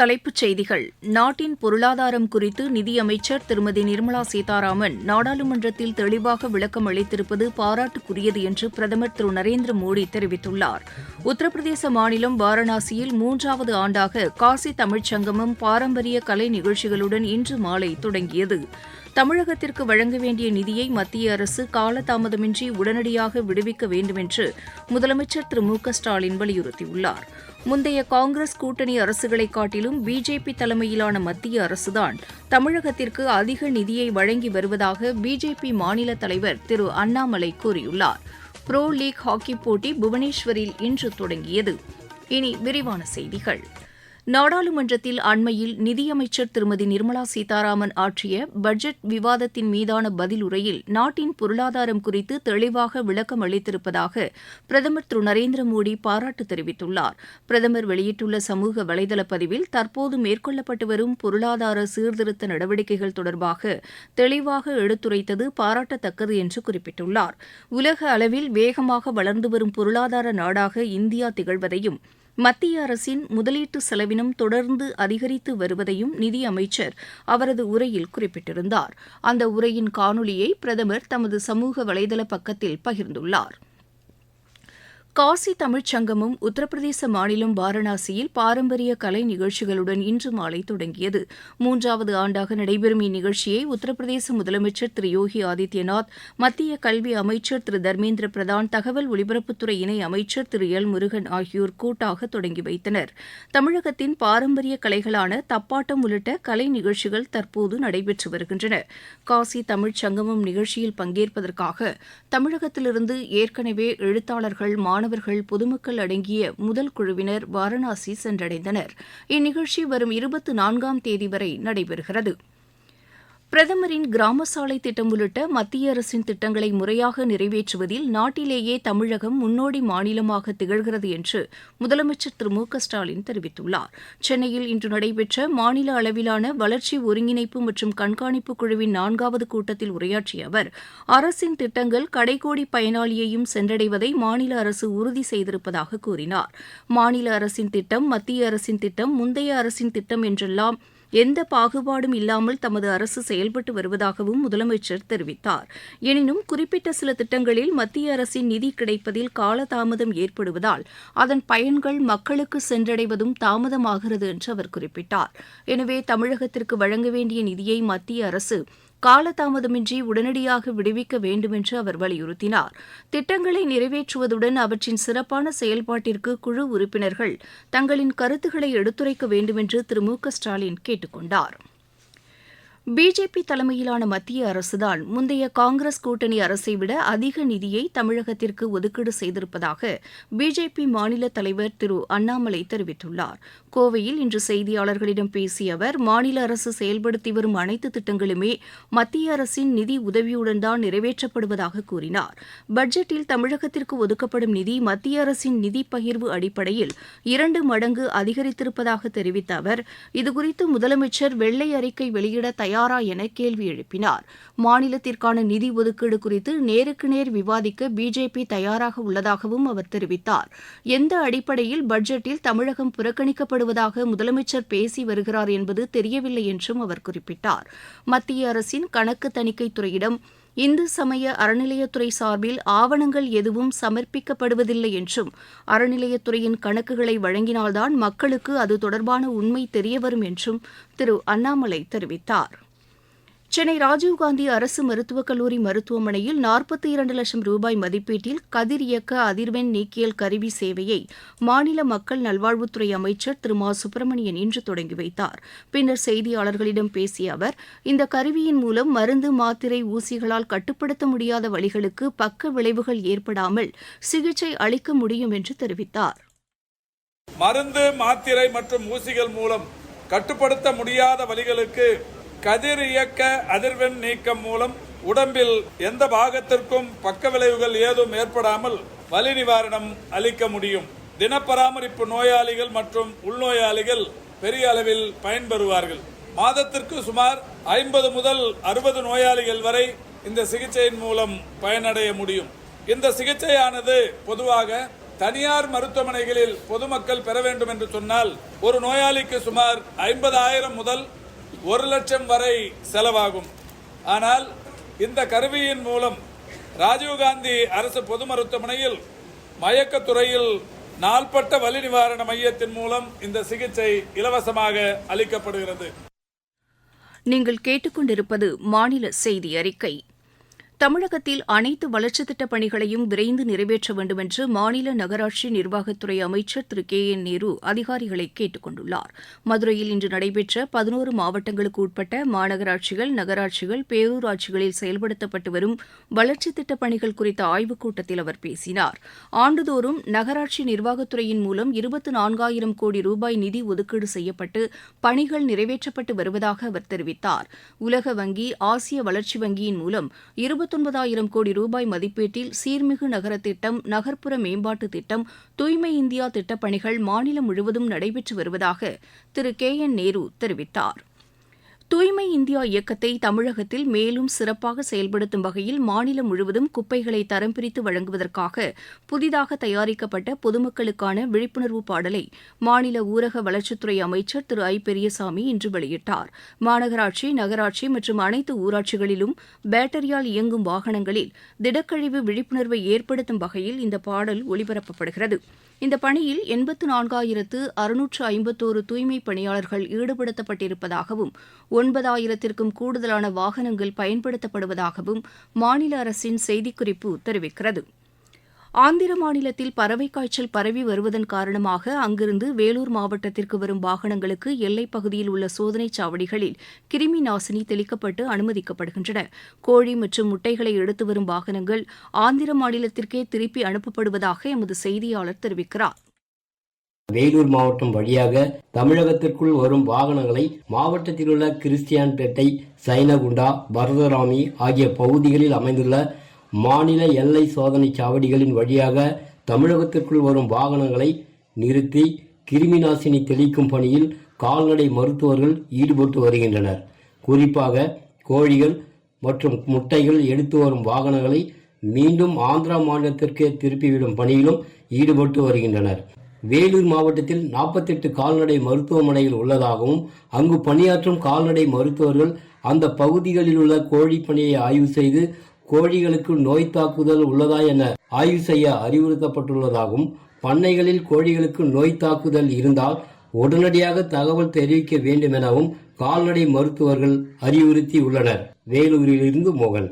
தலைப்புச் செய்திகள். நாட்டின் பொருளாதாரம் குறித்து நிதியமைச்சர் திருமதி நிர்மலா சீதாராமன் நாடாளுமன்றத்தில் தெளிவாக விளக்கம் அளித்திருப்பது பாராட்டுக்குரியது என்று பிரதமர் திரு நரேந்திர மோடி தெரிவித்துள்ளார். உத்தரப்பிரதேச மாநிலம் வாரணாசியில் மூன்றாவது ஆண்டாக காசி தமிழ்ச்சங்கமம் பாரம்பரிய கலை நிகழ்ச்சிகளுடன் இன்று மாலை தொடங்கியது. தமிழகத்திற்கு வழங்க வேண்டிய நிதியை மத்திய அரசு காலதாமதமின்றி உடனடியாக விடுவிக்க வேண்டுமென்று முதலமைச்சர் திரு மு க ஸ்டாலின் வலியுறுத்தியுள்ளார். முந்தைய காங்கிரஸ் கூட்டணி அரசுகளை காட்டிலும் பிஜேபி தலைமையிலான மத்திய அரசுதான் தமிழகத்திற்கு அதிக நிதியை வழங்கி வருவதாக பிஜேபி மாநில தலைவர் திரு அண்ணாமலை கூறியுள்ளார். புரோ லீக் ஹாக்கி போட்டி புவனேஸ்வரில் இன்று தொடங்கியது. இனி விரிவான செய்திகள். நாடாளுமன்றத்தில் அண்மையில் நிதியமைச்சர் திருமதி நிர்மலா சீதாராமன் ஆற்றிய பட்ஜெட் விவாதத்தின் மீதான பதில் உரையில் நாட்டின் பொருளாதாரம் குறித்து தெளிவாக விளக்கம் அளித்திருப்பதாக பிரதமர் திரு நரேந்திர மோடி பாராட்டு தெரிவித்துள்ளார். பிரதமர் வெளியிட்டுள்ள சமூக வலைதள பதிவில் தற்போது மேற்கொள்ளப்பட்டு வரும் பொருளாதார சீர்திருத்த நடவடிக்கைகள் தொடர்பாக தெளிவாக எடுத்துரைத்தது பாராட்டத்தக்கது என்று குறிப்பிட்டுள்ளார். உலக அளவில் வேகமாக வளர்ந்து வரும் பொருளாதார நாடாக இந்தியா திகழ்வதையும் மத்திய அரசின் முதலீட்டு செலவினம் தொடர்ந்து அதிகரித்து வருவதையும் நிதியமைச்சர் அவரது உரையில் குறிப்பிட்டிருந்தார். அந்த உரையின் காணொலியை பிரதமர் தமது சமூக வலைதள பக்கத்தில் பகிர்ந்துள்ளார். காசி தமிழ்ச் சங்கமும் உத்தரப்பிரதேச மாநிலம் வாரணாசியில் பாரம்பரிய கலை நிகழ்ச்சிகளுடன் இன்று மாலை தொடங்கியது. மூன்றாவது ஆண்டாக நடைபெறும் இந்நிகழ்ச்சியை உத்தரப்பிரதேச முதலமைச்சர் திரு யோகி ஆதித்யநாத் மத்திய கல்வி அமைச்சர் திரு தர்மேந்திர பிரதான் தகவல் ஒலிபரப்புத்துறை இணை அமைச்சர் திரு எல் முருகன் ஆகியோர் கூட்டாக தொடங்கி வைத்தனர். தமிழகத்தின் பாரம்பரிய கலைகளான தப்பாட்டம் உள்ளிட்ட கலை நிகழ்ச்சிகள் தற்போது நடைபெற்று வருகின்றன. காசி தமிழ்ச்சங்கமம் நிகழ்ச்சியில் பங்கேற்பதற்காக தமிழகத்திலிருந்து ஏற்கனவே எழுத்தாளர்கள் மாணவர்கள் பொதுமக்கள் அடங்கிய முதல் குழுவினர் வாரணாசி சென்றடைந்தனர். இந்நிகழ்ச்சி வரும் இருபத்தி நான்காம் தேதி வரை நடைபெறுகிறது. பிரதமரின் கிராம சாலை திட்டம் உள்ளிட்ட மத்திய அரசின் திட்டங்களை முறையாக நிறைவேற்றுவதில் நாட்டிலேயே தமிழகம் முன்னோடி மாநிலமாக திகழ்கிறது என்று முதலமைச்சர் திரு மு க ஸ்டாலின் தெரிவித்துள்ளார். சென்னையில் இன்று நடைபெற்ற மாநில அளவிலான வளர்ச்சி ஒருங்கிணைப்பு மற்றும் கண்காணிப்பு குழுவின் நான்காவது கூட்டத்தில் உரையாற்றிய அவர் அரசின் திட்டங்கள் கடைகோடி பயனாளியையும் சென்றடைவதை மாநில அரசு உறுதி செய்திருப்பதாக கூறினார். மாநில அரசின் திட்டம் மத்திய அரசின் திட்டம் முந்தைய அரசின் திட்டம் என்றெல்லாம் எந்த பாகுபாடும் இல்லாமல் தமது அரசு செயல்பட்டு வருவதாகவும் முதலமைச்சர் தெரிவித்தார். எனினும் குறிப்பிட்ட சில திட்டங்களில் மத்திய அரசின் நிதி கிடைப்பதில் காலதாமதம் ஏற்படுவதால் அதன் பயன்கள் மக்களுக்கு சென்றடைவதும் தாமதமாகிறது என்று அவர் குறிப்பிட்டார். எனவே தமிழகத்திற்கு வழங்க வேண்டிய நிதியை மத்திய அரசு காலதாமதமின்றி உடனடியாக விடுவிக்க வேண்டுமென்று அவர் வலியுறுத்தினார். திட்டங்களை நிறைவேற்றுவதுடன் அவற்றின் சிறப்பான செயல்பாட்டிற்கு குழு உறுப்பினர்கள் தங்களின் கருத்துக்களை எடுத்துரைக்க வேண்டுமென்று திரு. மு. க. ஸ்டாலின் கேட்டுக்கொண்டார் பிஜேபி தலைமையிலான மத்திய அரசுதான் முந்தைய காங்கிரஸ் கூட்டணி அரசை விட அதிக நிதியை தமிழகத்திற்கு ஒதுக்கீடு செய்திருப்பதாக பிஜேபி மாநில தலைவர் திரு. அண்ணாமலை தெரிவித்துள்ளார். கோவையில் இன்று செய்தியாளர்களிடம் பேசிய அவர் மாநில அரசு செயல்படுத்தி வரும் அனைத்து திட்டங்களுமே மத்திய அரசின் நிதி உதவியுடன் தான் நிறைவேற்றப்படுவதாக கூறினார். பட்ஜெட்டில் தமிழகத்திற்கு ஒதுக்கப்படும் நிதி மத்திய அரசின் நிதி பகிர்வு அடிப்படையில் இரண்டு மடங்கு அதிகரித்திருப்பதாக தெரிவித்த அவர் இதுகுறித்து முதலமைச்சர் வெள்ளை அறிக்கை வெளியிட தயாரா என கேள்வி எழுப்பினார். மாநிலத்திற்கான நிதி ஒதுக்கீடு குறித்து நேருக்கு நேர் விவாதிக்க பிஜேபி தயாராக உள்ளதாகவும் அவர் தெரிவித்தார். எந்த அடிப்படையில் பட்ஜெட்டில் தமிழகம் செயல்படுவதாக முதலமைச்சர் பேசி வருகிறார் என்பது தெரியவில்லை என்றும் அவர் குறிப்பிட்டார். மத்திய அரசின் கணக்கு தணிக்கைத் துறையிடம் இந்து சமய அறநிலையத்துறை சார்பில் ஆவணங்கள் எதுவும் சமர்ப்பிக்கப்படுவதில்லை என்றும் அறநிலையத்துறையின் கணக்குகளை வழங்கினால்தான் மக்களுக்கு அது தொடர்பான உண்மை தெரியவரும் என்றும் திரு அண்ணாமலை தெரிவித்தார். சென்னை ராஜீவ்காந்தி அரசு மருத்துவக் கல்லூரி மருத்துவமனையில் நாற்பத்தி இரண்டு லட்சம் ரூபாய் மதிப்பீட்டில் கதிர் இயக்க அதிர்வெண் நீக்கியல் கருவி சேவையை மாநில மக்கள் நல்வாழ்வுத்துறை அமைச்சர் திரு மா. சுப்பிரமணியன் இன்று தொடங்கி வைத்தார். பின்னர் செய்தியாளர்களிடம் பேசிய அவர் இந்த கருவியின் மூலம் மருந்து மாத்திரை ஊசிகளால் கட்டுப்படுத்த முடியாத வழிகளுக்கு பக்க விளைவுகள் ஏற்படாமல் சிகிச்சை அளிக்க முடியும் என்று தெரிவித்தார். மருந்து மாத்திரை மற்றும் ஊசிகள் மூலம் கட்டுப்படுத்த முடியாத வழிகளுக்கு கதிர் இயக்க அதிர்வெண் நீக்கம் மூலம் உடம்பில் எந்த பாகத்திற்கும் பக்க விளைவுகள் ஏதும் ஏற்படாமல் வலி நிவாரணம் அளிக்க முடியும். தினப்பராமரிப்பு நோயாளிகள் மற்றும் உள்நோயாளிகள் பெரிய அளவில் பயன்பெறுவார்கள். மாதத்திற்கு சுமார் ஐம்பது முதல் அறுபது நோயாளிகள் வரை இந்த சிகிச்சையின் மூலம் பயனடைய முடியும். இந்த சிகிச்சையானது பொதுவாக தனியார் மருத்துவமனைகளில் பொதுமக்கள் பெற வேண்டும் என்று சொன்னால் ஒரு நோயாளிக்கு சுமார் ஐம்பதாயிரம் முதல் ஒரு லட்சம் வரை செலவாகும். ஆனால் இந்த கருவியின் மூலம் ராஜீவ்காந்தி அரசு பொது மருத்துவமனையில் மயக்கத்துறையில் நாள்பட்ட வலி நிவாரண மையத்தின் மூலம் இந்த சிகிச்சை இலவசமாக அளிக்கப்படுகிறது. நீங்கள் கேட்டுக்கொண்டிருப்பது மாநில செய்தி அறிக்கை. தமிழகத்தில் அனைத்து வளர்ச்சித் திட்டப் பணிகளையும் விரைந்து நிறைவேற்ற வேண்டும் என்று மாநில நகராட்சி நிர்வாகத்துறை அமைச்சர் திரு கே என் நேரு அதிகாரிகளை கேட்டுக் கொண்டுள்ளார். மதுரையில் இன்று நடைபெற்ற பதினோரு மாவட்டங்களுக்கு உட்பட்ட மாநகராட்சிகள் நகராட்சிகள் பேரூராட்சிகளில் செயல்படுத்தப்பட்டு வரும் வளர்ச்சித் திட்டப் பணிகள் குறித்த ஆய்வுக் கூட்டத்தில் அவர் பேசினார். ஆண்டுதோறும் நகராட்சி நிர்வாகத்துறையின் மூலம் இருபத்து நான்காயிரம் கோடி ரூபாய் நிதி ஒதுக்கீடு செய்யப்பட்டு பணிகள் நிறைவேற்றப்பட்டு வருவதாக அவர் தெரிவித்தார். உலக வங்கி ஆசிய வளர்ச்சி வங்கியின் மூலம் இருபத்தி இருபத்தொன்பதாயிரம் கோடி ரூபாய் மதிப்பீட்டில் சீர்மிகு நகர திட்டம் நகர்ப்புற மேம்பாட்டு திட்டம் தூய்மை இந்தியா திட்டப்பணிகள் மாநிலம் முழுவதும் நடைபெற்று வருவதாக திரு கே என் நேரு தெரிவித்தார். தூய்மை இந்தியா இயக்கத்தை தமிழகத்தில் மேலும் சிறப்பாக செயல்படுத்தும் வகையில் மாநிலம் முழுவதும் குப்பைகளை தரம் பிரித்து வழங்குவதற்காக புதிதாக தயாரிக்கப்பட்ட பொதுமக்களுக்கான விழிப்புணர்வு பாடலை மாநில ஊரக வளர்ச்சித்துறை அமைச்சர் திரு ஐ பெரியசாமி இன்று வெளியிட்டார். மாநகராட்சி நகராட்சி மற்றும் அனைத்து ஊராட்சிகளிலும் பேட்டரியால் இயங்கும் வாகனங்களில் திடக்கழிவு விழிப்புணர்வை ஏற்படுத்தும் வகையில் இந்த பாடல் ஒலிபரப்பப்படுகிறது இந்த பணியில் எண்பத்து நான்காயிரத்து அறுநூற்று ஐம்பத்தோரு தூய்மை பணியாளர்கள் ஈடுபடுத்தப்பட்டிருப்பதாகவும் ஒன்பதாயிரத்திற்கும் கூடுதலான வாகனங்கள் பயன்படுத்தப்படுவதாகவும் மாநில அரசின் செய்திக்குறிப்பு தெரிவிக்கிறது. ஆந்திர மாநிலத்தில் பறவை காய்ச்சல் பரவி வருவதன் காரணமாக அங்கிருந்து வேலூர் மாவட்டத்திற்கு வரும் வாகனங்களுக்கு எல்லைப் பகுதியில் உள்ள சோதனைச் சாவடிகளில் கிருமி நாசினி தெளிக்கப்பட்டு அனுமதிக்கப்படுகின்றன. கோழி மற்றும் முட்டைகளை எடுத்து வரும் வாகனங்கள் ஆந்திர மாநிலத்திற்கே திருப்பி அனுப்பப்படுவதாக எமது செய்தியாளர் தெரிவிக்கிறார். வேலூர் மாவட்டம் வழியாக தமிழகத்திற்குள் வரும் வாகனங்களை மாவட்டத்தில் உள்ள கிறிஸ்டியான்பேட்டை சைனகுண்டா பரதராமி ஆகிய பகுதிகளில் அமைந்துள்ள மாநில எல்லை சோதனை சாவடிகளின் வழியாக தமிழகத்திற்குள் வரும் வாகனங்களை நிறுத்தி கிருமிநாசினி தெளிக்கும் பணியில் கால்நடை மருத்துவர்கள் ஈடுபட்டு வருகின்றனர். குறிப்பாக கோழிகள் மற்றும் முட்டைகள் எடுத்து வரும் வாகனங்களை மீண்டும் ஆந்திரா மாநிலத்திற்கு திருப்பிவிடும் பணியிலும் ஈடுபட்டு வருகின்றனர். வேலூர் மாவட்டத்தில் நாற்பத்தெட்டு கால்நடை மருத்துவமனைகள் உள்ளதாகவும் அங்கு பணியாற்றும் கால்நடை மருத்துவர்கள் அந்த பகுதிகளில் உள்ள கோழி பணியை ஆய்வு செய்து கோழிகளுக்கு நோய் தாக்குதல் உள்ளதா என ஆய்வு செய்ய அறிவுறுத்தப்பட்டுள்ளதாகவும் பண்ணைகளில் கோழிகளுக்கு நோய் தாக்குதல் இருந்தால் உடனடியாக தகவல் தெரிவிக்க வேண்டும் எனவும் கால்நடை மருத்துவர்கள் அறிவுறுத்தியுள்ளனர். வேலூரிலிருந்து மோகன்.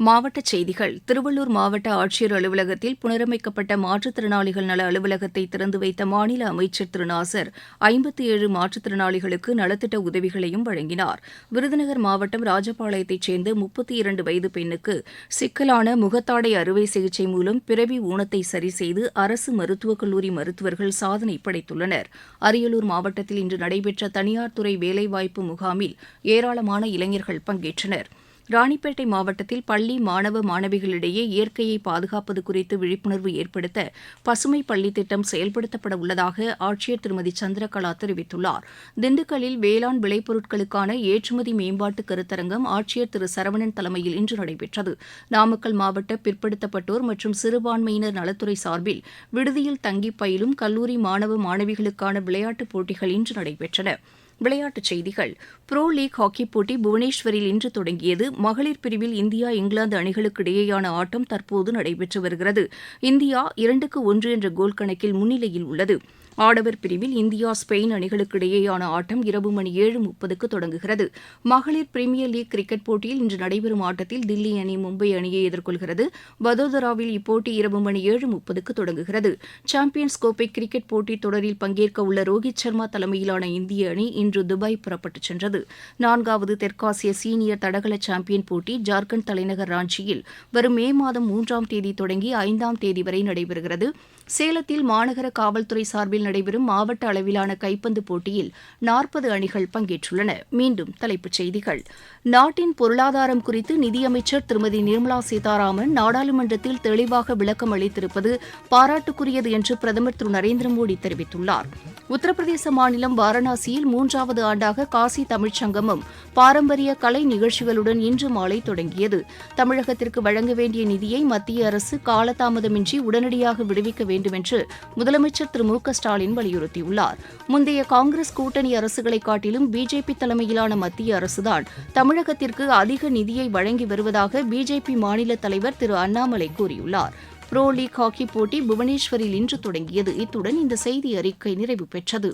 மாவட்டச் செய்திகள். திருவள்ளூர் மாவட்ட ஆட்சியர் அலுவலகத்தில் புனரமைக்கப்பட்ட மாற்றுத்திறனாளிகள் நல அலுவலகத்தை திறந்து வைத்த மாநில அமைச்சர் திரு. நாசர் ஐம்பத்தி ஏழு மாற்றுத்திறனாளிகளுக்கு நலத்திட்ட உதவிகளையும் வழங்கினார். விருதுநகர் மாவட்டம் ராஜபாளையத்தைச் சேர்ந்த முப்பத்தி இரண்டு வயது பெண்ணுக்கு சிக்கலான முகத்தாடை அறுவை சிகிச்சை மூலம் பிறவி ஊனத்தை சரி செய்து அரசு மருத்துவக் கல்லூரி மருத்துவர்கள் சாதனை படைத்துள்ளனர். அரியலூர் மாவட்டத்தில் இன்று நடைபெற்ற தனியார் துறை வேலைவாய்ப்பு முகாமில் ஏராளமான இளைஞர்கள் பங்கேற்றனர். ராணிப்பேட்டை மாவட்டத்தில் பள்ளி மாணவ மாணவிகளிடையே இயற்கையை பாதுகாப்பது குறித்து விழிப்புணர்வு ஏற்படுத்த பசுமை பள்ளி திட்டம் செயல்படுத்தப்பட உள்ளதாக ஆட்சியர் திருமதி சந்திரகலா தெரிவித்துள்ளார். திண்டுக்கல்லில் வேளாண் விளைபொருட்களுக்கான ஏற்றுமதி மேம்பாட்டு கருத்தரங்கம் ஆட்சியர் திரு சரவணன் தலைமையில் இன்று நடைபெற்றது. நாமக்கல் மாவட்ட பிற்படுத்தப்பட்டோர் மற்றும் சிறுபான்மையினர் நலத்துறை சார்பில் விடுதியில் தங்கி பயிலும் கல்லூரி மாணவ மாணவிகளுக்கான விளையாட்டுப் போட்டிகள் இன்று நடைபெற்றன. விளையாட்டுச் செய்திகள். புரோ லீக் ஹாக்கிப் போட்டி புவனேஸ்வரில் இன்று தொடங்கியது. மகளிர் பிரிவில் இந்தியா இங்கிலாந்து அணிகளுக்கு இடையேயான ஆட்டம் தற்போது நடைபெற்று வருகிறது. இந்தியா இரண்டுக்கு ஒன்று என்ற கோல் கணக்கில் முன்னிலையில் உள்ளது. ஆடவர் பிரிவில் இந்தியா ஸ்பெயின் அணிகளுக்கு இடையேயான ஆட்டம் இரவு மணி ஏழு முப்பதுக்கு தொடங்குகிறது. மகளிர் பிரீமியர் லீக் கிரிக்கெட் போட்டியில் இன்று நடைபெறும் ஆட்டத்தில் தில்லி அணி மும்பை அணியை எதிர்கொள்கிறது. வதோதராவில் இப்போட்டி இரவு மணி ஏழு முப்பதுக்கு தொடங்குகிறது. சாம்பியன்ஸ் கோப்பை கிரிக்கெட் போட்டித் தொடரில் பங்கேற்க உள்ள ரோஹித் சர்மா தலைமையிலான இந்திய அணி இன்று துபாய் புறப்பட்டுச் சென்றது. நான்காவது தெற்காசிய சீனியர் தடகள சாம்பியன் போட்டி ஜார்க்கண்ட் தலைநகர் ராஞ்சியில் வரும் மே மாதம் மூன்றாம் தேதி தொடங்கி ஐந்தாம் தேதி வரை நடைபெறுகிறது. சேலத்தில் மாநகர காவல்துறை சார்பில் நடைபெறும் மாவட்ட அளவிலான கைப்பந்து போட்டியில் நாற்பது அணிகள் பங்கேற்றுள்ளன. மீண்டும் தலைப்புச் செய்திகள். நாட்டின் பொருளாதாரம் குறித்து நிதியமைச்சர் திருமதி நிர்மலா சீதாராமன் நாடாளுமன்றத்தில் தெளிவாக விளக்கம் அளித்திருப்பது பாராட்டுக்குரியது என்று பிரதமர் திரு. நரேந்திர மோடி தெரிவித்துள்ளார். உத்தரப்பிரதேச மாநிலம் வாரணாசியில் மூன்றாவது ஆண்டாக காசி தமிழ்ச்சங்கமம் பாரம்பரிய கலை நிகழ்ச்சிகளுடன் இன்று மாலை தொடங்கியது. தமிழகத்திற்கு வழங்க வேண்டிய நிதியை மத்திய அரசு காலதாமதமின்றி உடனடியாக விடுவிக்க வேண்டும் என்று முதலமைச்சர் திரு. மு. க. ஸ்டாலின் ஸ்டாலின் வலியுறுத்தியுள்ளார். முந்தைய காங்கிரஸ் கூட்டணி அரசுகளை காட்டிலும் பிஜேபி தலைமையிலான மத்திய அரசுதான் தமிழகத்திற்கு அதிக நிதியை வழங்கி வருவதாக பிஜேபி மாநில தலைவர் திரு அண்ணாமலை கூறியுள்ளார். புரோ லீக் ஹாக்கி போட்டி புவனேஸ்வரில் இன்று தொடங்கியது. இத்துடன் இந்த செய்தி அறிக்கை நிறைவு பெற்றது.